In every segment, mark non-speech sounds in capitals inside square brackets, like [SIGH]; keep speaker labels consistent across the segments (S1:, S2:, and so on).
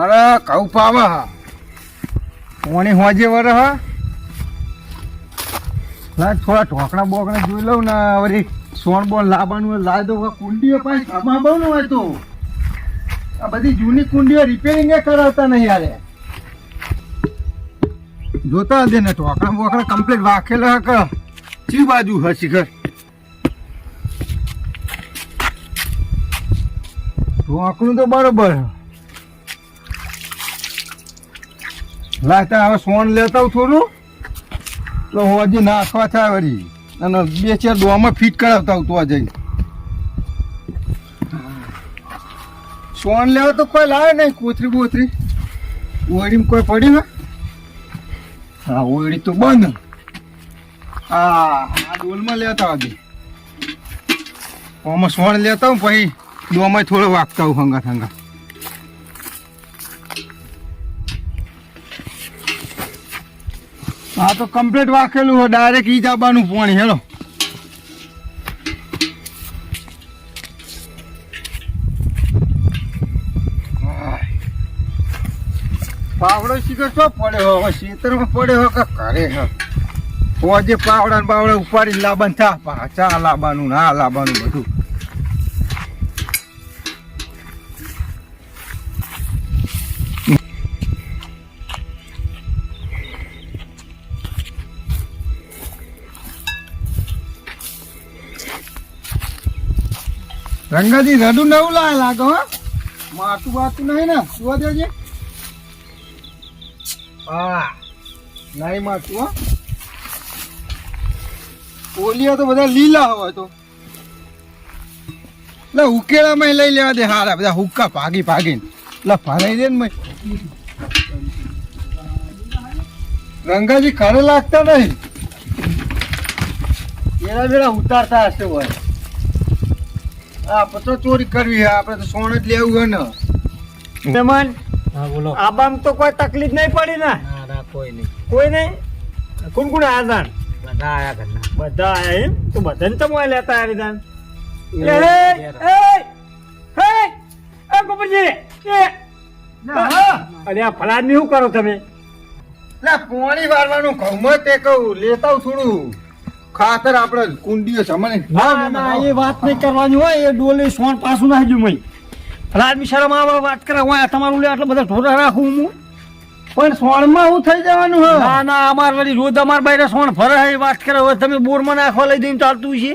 S1: મારા કઉ પાવા હા. પોણી હોજે વર હા. થોડા ઢોકણા બોકણા જોઈ લઉં ને, વળી સોણ બોણ લાવવાનું લાવી દઉં. કુંડીઓ પાસે ઘરમાં બહુ ને હોય તો. આ બધી જૂની કુંડીઓ રિપેરિંગ કરાવતા નહીં યારે જોતા હશે ને ઢોકણા બોકણા કમ્પ્લીટ વાખેલા કે? ચી બાજુ હસી ઘર ઢોકણું તો બરોબર લાગતા હવે સોન લેતા થોડું. તો હજી નાખવા થાય વળી. અને બે ચાર ડોમાં ફિટ કરાવતા હું તો જઈને. સોન લેવા તો કોઈ લાવે નહીં, કોથરી બોથરી. ઓળીમાં કોઈ પડી ને હા ઓળી તો બંધ. હા, આ ડોલમાં લેતા હજી. આમાં સોન લેતા હું પછી ડોમાં થોડો વાગતા હું હંગા હંગા હા તો કમ્પ્લીટ વાકેલું હોય ડાયરેક્ટ ઈ જ આવવાનું પાણી. હેલો. પાવડો શીખર શું પડ્યો હવે ખેતરમાં પડ્યો કે કરે હે હોજે પાવડા ઉપાડી લાબાન થા. પાછા લાવવાનું ના લાબાનું બધું. રંગાજી, રડું નવું લાય લાગે, હો. માટું બાતું નહીં ને, સુવા દેજે. હા, નહીં માટું હો. ઓલિયા તો બધા લીલા હોય તો. લે ઉકેળામાં લઈ લેવા દે, હારા, બધા હુક્કા ભાગી ભાગીને. લે ફરાઈ દે ને રંગાજી ખરે લાગતા નહીં. એના બેડા ઉતારતા હશે હોય. આ તો ચોરી કરવી આપણે તો સોણ જ લેવું હોય ને.
S2: મહેમાન
S3: હા બોલો.
S2: આબામ તો કોઈ તકલીફ નહીં પડી ને?
S3: ના ના કોઈ નહીં.
S2: કોઈ નહીં? કોણ કોણ આયા
S3: બધા આયા ઘરના
S2: બધા આયા એમ? તો બધાને તો મોય લેતા આવી તાન
S3: એ
S2: એ હે એ ગોપરજી એ અરે આ ફલાદ શું કરો તમે?
S1: લે પોણી વારવાનું ઘઉંમાં તે કહું લેતા થોડું. ખાતર આપણે કુંડીઓ સામાન
S2: ના ના એ વાત નહીં કરવાની હોય એ ડોલે સોન પાછું નાખજો મય. ની શરમ આવે વાત કરે હોય તમારું લે આટલા બધા ઢોરા રાખું હું.
S1: પણ સોણમાં હું થઈ જવાનું હોય
S2: ના ના અમાર વળી રોજ અમાર બાયરે સોણ ફરે એ વાત કરે. હવે તમે બોરમાં નાખવા લઈ દઈને ચાલતું છે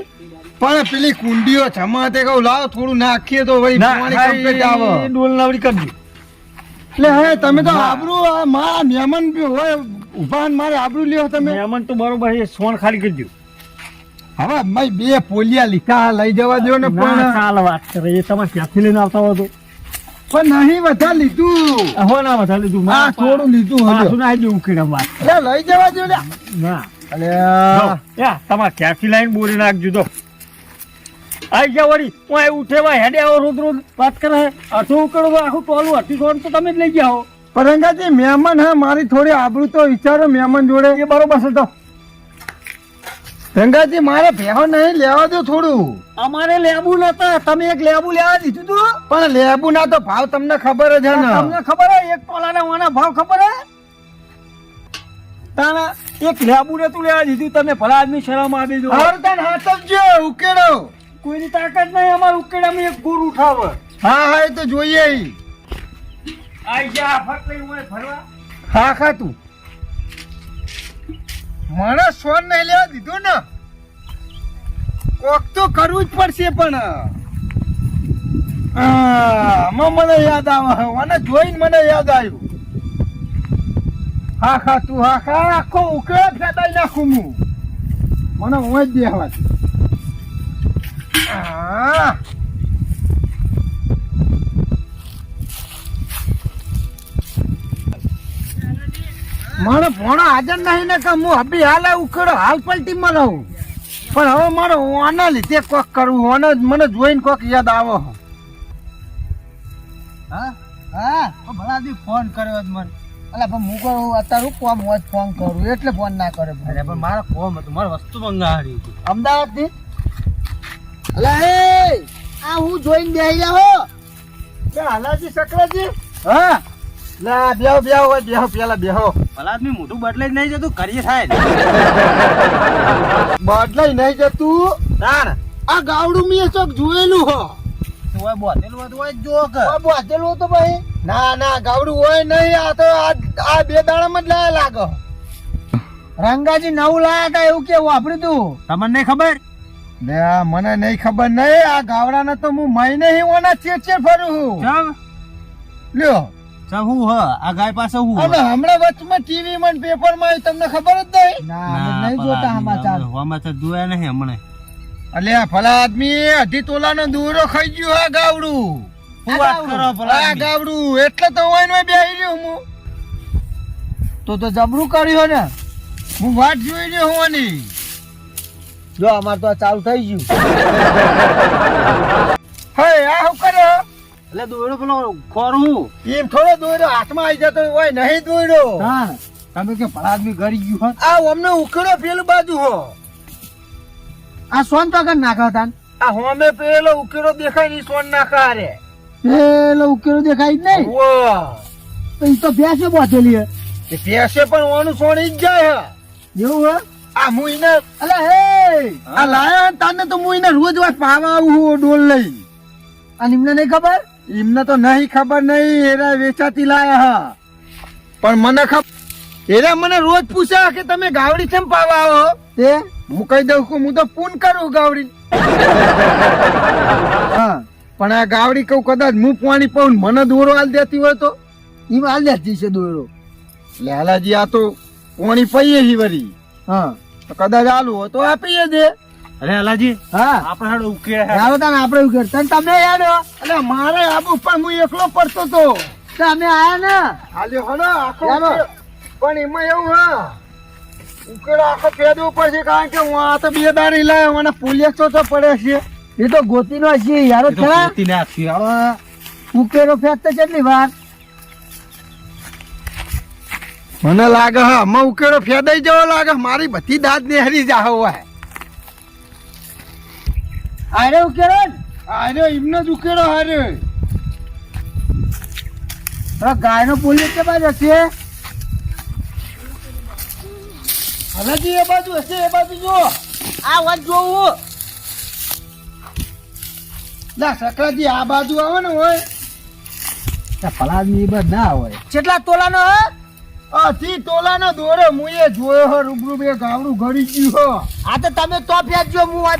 S1: પણ પેલી કુંડીઓ જમા તે કહું લાવ થોડું નાખીએ તો પાણી
S2: ડોલ નાવડી કરજો
S1: એટલે હે તમે તો આબરું મારા મહેમાન હોય ઉભાન મારે આબરું લ્યો તમે.
S2: મહેમાન તો બરોબર છે સોણ ખાલી કરજો
S1: હવે ભાઈ બે પોલિયા લીધા લઈ જવા દો ને પણ.
S2: ચાલ વાત કરે એ તમે ક્યાંથી લઈને આવતા હો તો?
S1: પણ નહીં બધા લીધું.
S2: હો ના બધા લીધું.
S1: આ થોડું લીધું હજુ
S2: ના આવી ઉખીડમ વાત.
S1: લઈ જવા દો
S2: ના.
S1: અલે
S2: યા તમારે ક્યાંથી લઈને બોરી નાખજો તો આઈ ગયા વળી હું આ ઉઠેવા હેડે આવો રોજ રોજ વાત કરે. અડધું ઉકળો તો આખું ટોલું અડધી સોન તો તમે જ લઈ ગયા હો.
S1: પરંગાજી મહેમાન હા મારી થોડી આબરૂ તો વિચારો મહેમાન જોડે.
S2: એ બરોબર છે તો
S1: રંગાજી મારે ભેહો નહીં લેવા દો થોડું.
S2: અમારે લેબુ નતા. તમે એક લેબુ લેવા દીધું તું?
S1: પણ લેબુ ના તો ભાવ તમને ખબર જ છે ને.
S2: તમને ખબર હે? એક ટોલાના વાના ભાવ ખબર હે? તાના એક લેબુ ને તું લેવા દીધું. તમે ભલા આદમી શરમ આવી દો.
S1: હરદન હાથવજો ઉકેડો.
S2: કોઈની તાકાત નહીં અમારું ઉકેડામાં એક ગુર ઉઠાવે.
S1: હા હા એ તો જોઈએ
S2: આઈ જા ફટ લઈ હું ફરવા
S1: હા ખા તું. મને સોન નહીં લેવા દીધું ને. કોક તો કરવું જ પડશે પણ. મને યાદ આવે મને જોઈને મને યાદ આવ્યું. હા ખા તું હા ખા આખો ઉકેલ ફેદાઈ નાખું હું. મને હું જ દેવા દે. મારો ફોન હાજર નહીં ને કે હું હબી હાલ ઉકેડો હાલ પલટીમાં રહું. પણ હવે મારે આના લીધે કોક કરવું આને મને જોઈને કોક યાદ આવો
S3: હા. હા? ભલા દી ફોન કર્યો જ મને. અલા પણ હું કહું અત્યારે હું કોમ હોત ફોન કરું એટલે ફોન ના કરે અરે પણ મારો કોમ હતું મારે વસ્તુ મંગાવી હતી. અમદાવાદથી અલા એ! આ હું જોઈને બેહી જાઓ
S1: હાલાજી સકરાજી હા? લા બેહો બેહો હોય બેહો પેલા બેહો.
S3: ભલા આદમી મોઢું બદલાઈ નહીં જતું કરીએ થાય [LAUGHS]
S1: બદલાઈ નહીં જતું?
S3: તાણ.
S1: આ ગાવડું મેં ચોક જોયેલું હો.
S3: હોય બોતેલું હોય તો હોય જ જો કે.
S1: આ બાંધેલું હતું ભાઈ. ના ના ગાવડું હોય નહીં આ તો આ બે દાડામાં જ લાયા લાગો.
S3: રંગાજી નવું લાયા હતા એવું કેવું વાપર્યું તું? તમને નહીં ખબર?
S1: ને મને નહીં ખબર નહીં આ ગાવડાને તો હું મહિને હિ ઓના ચેર ચેર ફરું
S3: છું.
S1: લ્યો.
S3: હું હ? આ ગાય પાસે હું
S1: અને હમણાં વચમાં ટીવી માં પેપરમાં તમને ખબર જ નહીં?
S3: ના નહીં જોતા સમાચાર. સમાચાર જોયા નહીં હમણાં.
S1: અલ્યા ભલા આદમી અઢી તોલાનો દોરો ખાઈ ગયો આ ગાવડું.
S3: શું વાત કરો ભલા
S1: આ ગાવડું એટલે તો હોય ને બેહી રહ્યો હું.
S3: તો તો જબરું કર્યું ને?
S1: હું વાત જોઈ રહ્યો હું આની.
S3: જો અમાર તો આ ચાલુ થઈ ગયું.
S1: હે આ શું કર્યો
S3: એટલે દોયડો પેલો ખોરું
S1: એમ થોડો દોર્યો હાથમાં આવી જતો હોય નહીં દોયડો.
S3: હા તમે કે ભલા આદમી ગરી ગયું હોત.
S1: આ અમને ઉકેડો પેલું બાજુ હો.
S3: આ સોન તો કર નાખો તાન.
S1: આ હોમે પેલો ઉકેડો દેખાયની સોન નાખા રે
S3: પેલો ઉકેલો દેખાય નહીં?
S1: વાહ
S3: તો ઈ તો ભેંસે બોતેલી હે.
S1: પણ ઓનું સોન ઈ જ જાય હે.
S3: એવું હે?
S1: આ હું એને
S3: અલે હે!
S1: આ લાયા તાને તો હું એને રોજ વાત પાવા આવું ડોલ લઈ.
S3: આ એમને નહીં ખબર?
S1: એમને તો નહીં ખબર નહીં એરા વેચાતી લાયા હા. પણ મને ખબર એરા મને રોજ પૂછે કે તમે ગાવડી કેમ પાવા આવો?
S3: તે?
S1: હું કહી દઉં કે હું તો પૂન કરું ગાવડી.
S3: હા
S1: પણ આ ગાવડી કહું કદાચ હું પાણી પાઉં મને દોરો હાલ દેતી હોય તો?
S3: એ હાલ દેતી છે દોરો.
S1: લાલાજી આ તો પાણી પહીએ હી વરી.
S3: હા.
S1: તો કદાચ આલુ હોય તો આપીએ દે.
S3: અરે અલાજી
S2: હા.
S3: આપણે હાડો ઉકેલ આવો તને આપણે ઉકેલ તને તમે યાદ હો?
S1: એટલે મારે આબુ પણ હું એકલો પડતો તો
S3: તમે આયા ને?
S1: હાલ્યો હલો આખો પણ એમાં એવું હા. ઉકેડો આખો ફેદવો પડશે કારણ કે હું આ તો બે દાડી લાવ્યો મને પોલીસ તો પડે છે.
S3: એ તો ગોતી નો છે યારો. ખરા હવે ઉકેલો ફેંકતો કેટલી વાર?
S1: મને લાગે હા અમે ઉકેડો ફેદાઈ જવો લાગે. મારી બધી દાંત નેહરી જાહ હોય
S3: આરે ઉકેલો ને.
S1: અરે એમનો જ ઉકેલો હારે.
S3: ગાયનો પોલીસ કે બાજુ હશે?
S1: હવેજી એ બાજુ હશે એ બાજુ જો.
S3: આ વાત જોવું.
S1: ના સકળાજી આ બાજુ આવે ને હોય
S3: પલાદમી બધ ના હોય. કેટલા તોલાનો હે?
S1: અઢી તોલાનો દોરો મુએ જોયો હો રૂબરૂ બે ગાવડું ઘડી ગયું હો.
S3: આ તો તમે તો ફેંકજો હું આ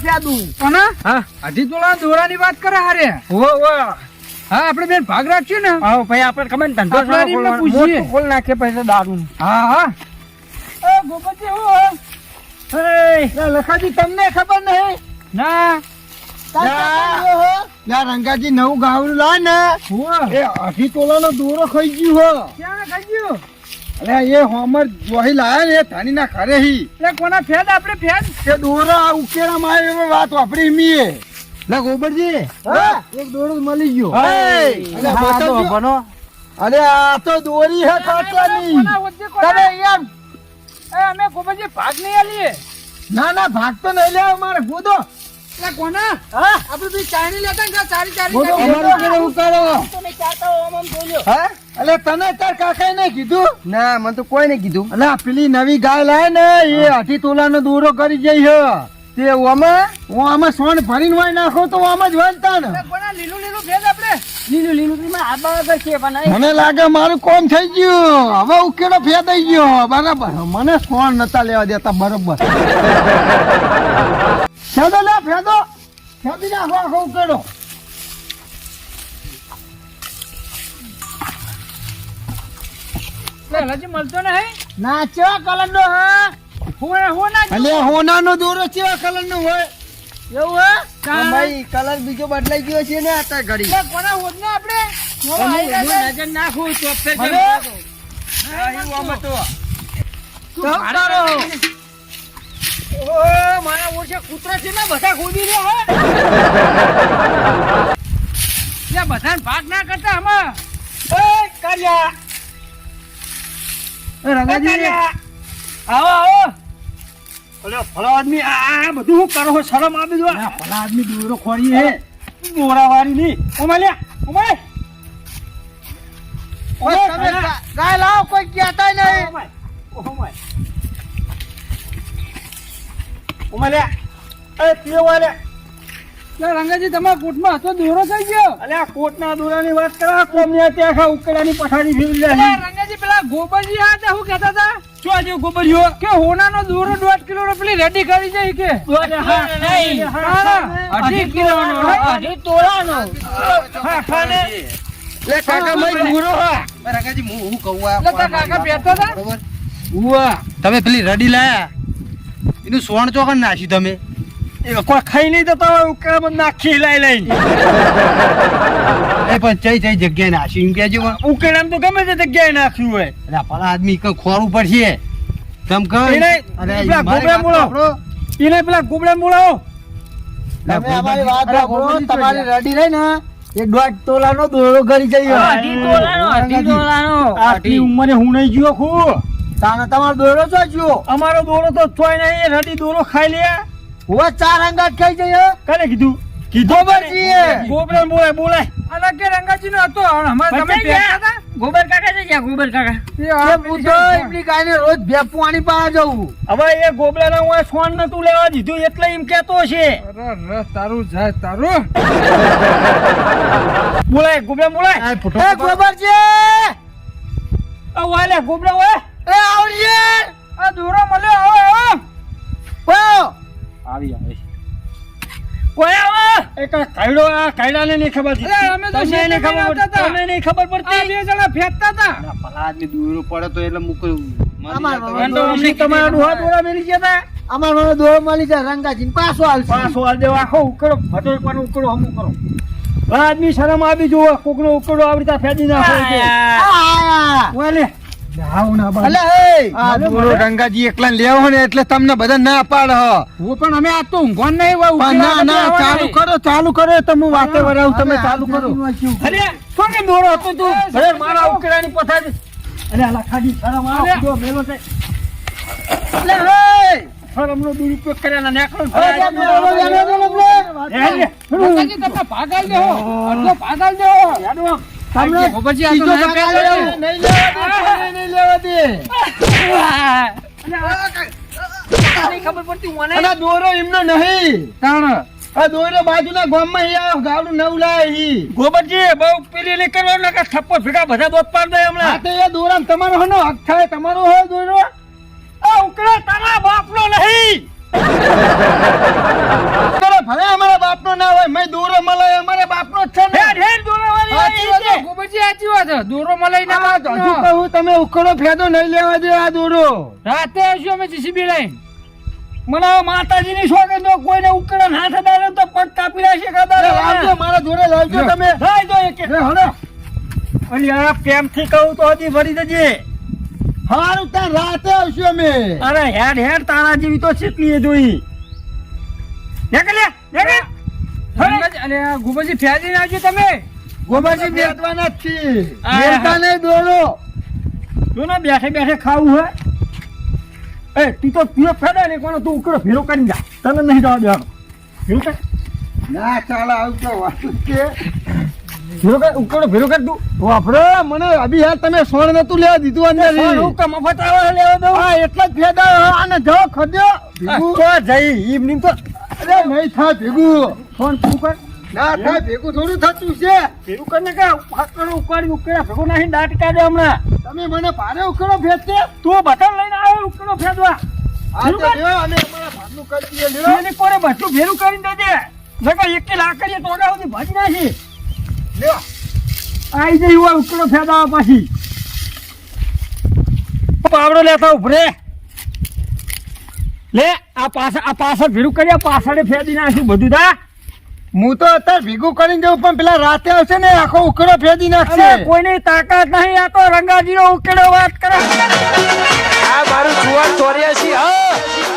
S3: અને?
S2: હા અઢી તોલાના દોરાની વાત કરે હારે.
S1: હો હો
S2: હા આપણે બેન ભાગ રાખશું ને.
S4: હા ભાઈ આપણે કમેન ધંધો સારો
S2: પૂછીએ.
S4: મોટું નાખે પૈસા દારૂ
S2: હા હા. એ ગોપતજી હો. હે?
S1: લખાજી તમને ખબર નહીં?
S2: ના.
S1: રંગાજી નવું ગાવડું લા ને.
S2: હું
S1: એ અઢી તોલાનો દોરો ખાઈ ગયું હો.
S2: ક્યાં ખાઈ ગયું?
S1: અરે એ હોમર જોહી લાયા ને એ ધાની ના ખરે હી.
S2: એટલે કોના ફેદ? આપણે ફેદ?
S1: તે દોરા ઉકેરા ઉકેલા માં એવી વાત વાપરી મીએ
S3: લે ગોબરજી
S1: હા?
S3: એક દોરો મળી ગયો.
S1: અરે
S3: હા,
S1: બચત
S3: તો
S1: જો.
S3: બનો
S1: અરે આ તો દોરી હે ખાતો
S2: કોના
S1: તમે એમ.
S2: એ અમે ગોબરજી ભાગ નહીં આલીએ.
S1: ના ના ભાગ તો નહીં લે મારે ગોદો.
S2: એટલે કોના?
S1: હા?
S2: આપણે બી ચાઇની લેતા ને ચારી ચારી
S1: ગોદો. અમારું કેને ઉકાળો.
S2: તમે આમ જોઈ લ્યો.
S1: હા? અલે તને તાર કાકા ને કીધું?
S3: ના મને તો કોઈ ને કીધું.
S1: અલે પેલી નવી ગાય લાય ને એ અઢી તોલાનો દોરો કરી જઈ છે. તે ઓમાં હું આમાં સોન ભરીને વાય નાખો તો આમાં જ વાંચતા ને.
S2: લીલું લીલું ફેદ આપણે?
S4: લીલું લીલું લીલું આ બરાબર છે પણ
S1: મને લાગે મારું કોમ થઈ ગયું. હવે ઉકેલો ફેદાઈ ગયો. બરાબર. મને સોન નતા લેવા દેતા બરોબર. [LAUGHS] ફેદો લે ફેદો. ફેદી નાખો આખો ઉકેલો.
S2: હજી મળતો નહીં?
S3: ના ચેવા કલર નો હા
S2: હું હું ના
S1: અલે હોનાનો દોરો કેવા કલર નો હોય?
S3: એવું હે?
S2: કાં?
S3: ભાઈ કલર બીજો બદલાઈ ગયો છે ને અત્યારે ઘડી.
S2: એટલે કોના હોદને આપણે? મોવા
S4: હું નજર નાખું તો ફેર
S1: હવે?
S4: અહીં આમાં તો.
S2: તું ભાડે રાખીને. મારા ઓછે કૂતરા છે ને બધા ખોદી રહ્યા હે. [LAUGHS] બધાને ભાગ ના કરતા આમાં. એ કાલિયા
S3: એ રંગાજી.
S2: આવો આવો. અલે ભલા આદમી આ બધું હું કરો શરમ આપી દો.
S3: ભલા આદમી દોરો ખોરી હે.
S2: મોરા વાળી ની. ઓમાં લ્યા ઓમાં
S3: કોઈ કહેતા નહીં.
S2: ઉમલે એ પીવા લે
S4: રંગાજી તમારા કોટમાં હતો દોરો થઈ ગયો.
S2: અલ્યા કોટના દોરાની વાત કરા કોમને ત્યાં ઉકેલાની ઉકડાની પથારી
S4: પેલા ગોબરજી આ હતા શું કહેતા હતા?
S2: શું આજે
S4: કે હોનાનો દોરો દોઢ કિલો નો પેલી રેડી કરી જાય કે. અઢી કિલોનો અઢી તોલાનો
S1: લે કાકા મય દૂરો હા.
S3: રંગાજી હું હું કહું આ
S4: કાકા પહેરતા હતા?
S3: બરોબર?
S2: ઉવા
S3: તમે પેલી રડી લાયા. એનું સોણ ચોકન નાખ્યું તમે.
S2: એ કોઈ ખાઈ નહીં તો ઉકડામાં નાખી લઈ લઈને.
S3: એ પણ ચઈ ચઈ જગ્યાએ નાખ્યું એમ કહેજો પણ
S2: તો ગમે તે જગ્યાએ નાખ્યું હોય
S3: અરે પેલા આદમી કઈ ખોરવું પડશે. તમ કર
S2: એને પેલા ગોબરા બોલાવો. એને પેલા ગોબડા બોલાવો.
S3: તમે વાત સાંભળો, તમારી રડી રહી ને એ દોઢ તોલાનો દોરો ઘરી જઈએ
S4: અઢી તોલાનો અઢી તોલાનો.
S2: આટલી ઉંમરે હું નહીં ગયો ખું?
S3: તાને તમારો દોરો જો જુઓ
S2: અમારો દોરો તો થોય નહીં રડી દોરો ખાઈ લે.
S3: હોવા ચાર અંગાત ખાઈ જઈએ
S2: કને કીધું. ગોબરા બોલાય બોલાય
S4: અને કે રંગાજી નો હતો. અમારે તમે ગોબર કાકા છે જ્યાં ગોબર કાકા.
S3: એ બુધો એમની ગાયને રોજ ભેપ પાણી પાવા જવું.
S2: હવે એ ગોબરાના હું સોન નતું લેવા દીધું એટલે એમ કેતો છે.
S4: અરે તારું જાય તારું. [LAUGHS]
S2: બોલાય ગોબલા બોલાય
S3: એ ગોબર
S2: છે ઓ વાલે ગોબલા ઓય.
S3: એ આવજે.
S4: આ દોરો મળ્યો આવો આવી.
S2: આવે કોઈ આવે? એક આ કાયડો આ કાયડાને નહીં ખબર
S4: અરે, અમે તો
S2: તમને નહીં ખબર. તમને નહીં ખબર
S4: આ
S2: પડતી.
S4: બે જણા ફેંકતા હતા.
S3: પેલા આદમી દોરો પડે તો એટલે
S2: તા.
S3: અમારો દોરો મળી જાય રંગાજી પાછો હાલશે
S2: પાછો હાલ દેવો. આખો ઉકળો ભટોર પર ઉકળો હમું કરો. આ આદમી શરમ આવી જુઓ કોકનો ઉકળો આવી રીતે ફેદી નાખો છે.
S1: રંગાજી એકલા લેવો ને એટલે તમને બધા ના પાડ હું.
S4: પણ અમે આ તો ઊંઘવા નહીં
S1: ના ના ચાલુ કરો ચાલુ કરો તો વાતે વરાવું તમે ચાલુ કરો.
S2: અરે શું કે દોરો હતો તું? અરે મારા ઉકળાની પથારી. અરે આ લાખાજી શરમ આવો મેલો છે.
S3: અલે હે!
S2: શરમનો દુરુપયોગ કર્યા નેકળો
S3: અરે જાને દોરો જાને દોરો આપણે.
S4: રંગાજી તમે ભાગ આલી દેહો. આટલો દેહો.
S3: તમને
S4: ગોબરજી, આ તો
S3: બીજો
S4: ના
S3: ભાગ
S4: પહેરતા
S3: આલ્યો.
S4: એવું.
S3: નહીં લેવા દે, નહીં લેવા દે.
S4: નહીં ખબર પડતી મને.
S1: અને દોરો એમનો નહીં
S4: તાણ.
S1: આ દોરો બાજુના ગામમાં ઈ ગાવડું નવ લાય ઈ
S2: ગોબરજી બહુ પેલી નહીં કરવાનું કે થપ્પો ભેગા બધા દોત પાડ દે
S1: હા
S2: હમણાં
S1: તો એ દોરા તમારો હનો હક થાય તમારો હોય દોરો
S2: આ ઉકળા તારા બાપનો નહીં [LAUGHS]
S1: ભલે અમારા બાપનો ના હોય મેં દોરો મલાઈ અમારા બાપનો જ છે ને.
S2: હેડ હેડ
S1: સાચી વાત
S2: છે.
S4: ગોબરજી, સાચી વાત છે. દોરો મલાઈ ના
S1: આ હજુ કહું તમે ઉખડો ફેદો નહીં લેવા દે આ દોરો.
S4: રાતે આવશું અમે જીસીબી લઈને.
S2: મને માતાજીની શોખે તો કોઈને ઉકળા ના થતા તો પગ કાપી નાખે કદાચ.
S1: આવજો મારા જોડે લાવજો તમે.
S2: થાય તો એક
S1: એ હળો
S2: અલી આ પ્રેમથી કહું તો હજી ફરી દેજે
S1: હારું ત્યાં રાતે આવશું અમે.
S2: અરે હેડ હેડ તારા જેવી તો ચીટલી એ જોઈ. લે દેખ
S4: રંગાજી, ગોબરજી ફેંદી નાખજો તમે?
S1: ગોબરજી બેસવાના જ છીએ બેસતા નહીં દોડો
S2: જો ને બેઠે બેઠે ખાવું હોય. એ તું તો પીઓ ફેડા ને કોનો તું ઉકળો ભેરો કરી જા. તને નહીં જવા દેવાનો. કર.
S1: ના ચાલ વાતું છે.
S2: ભેરો કર ઉકળો ભેરો કર તું.
S1: વાપરો મને અભી યાર તમે સોણ નતું લેવા દીધું અંદર
S2: સોન હુક્કા મફત આવે લેવા દઉં.
S1: હા એટલા જ ફેદા આને જો ખદ્યો.
S2: તો જઈ ઈવનિંગ તો
S1: અરે નહીં થાય ભેગું.
S2: ફોન તું કર.
S1: ના થાય ભેગું થોડું થતું છે.
S2: ભેગું કરીને કે ઉકળો ઉકાળી ઉકળ્યા ભેગું નહીં દાટ કાઢે હમણાં.
S1: તમે મને ભારે ઉખડો ફેંચતે
S2: તું બટન લઈને આવે ઉકળો ફેદવા
S1: આ તો લ્યો અમે કરી દઈએ લ્યો.
S2: એને કોને બધું ભેરું કરીને દેજે. નકર એક લાકડીએ ટોગા સુધી ભાજી નાખી.
S1: લ્યો.
S2: આઈ જઈ હોય ઉકળો ફેદાવા પાછી. પાવડો લેતા ઉભરે લે. આ પાછળ આ પાછળ ભીડું કર્યા પાછળ ફેદી નાખ્યું બધું તા.
S1: હું તો અત્યારે ભીગું કરીને જઉં પણ પેલા રાતે આવશે ને આખો ઉકેડો ફેદી નાખશે.
S2: કોઈની તાકાત નહીં આ તો રંગાજીનો ઉકેડો વાત કરે.
S5: આ મારું જુવાન ચોર્યાસી હા.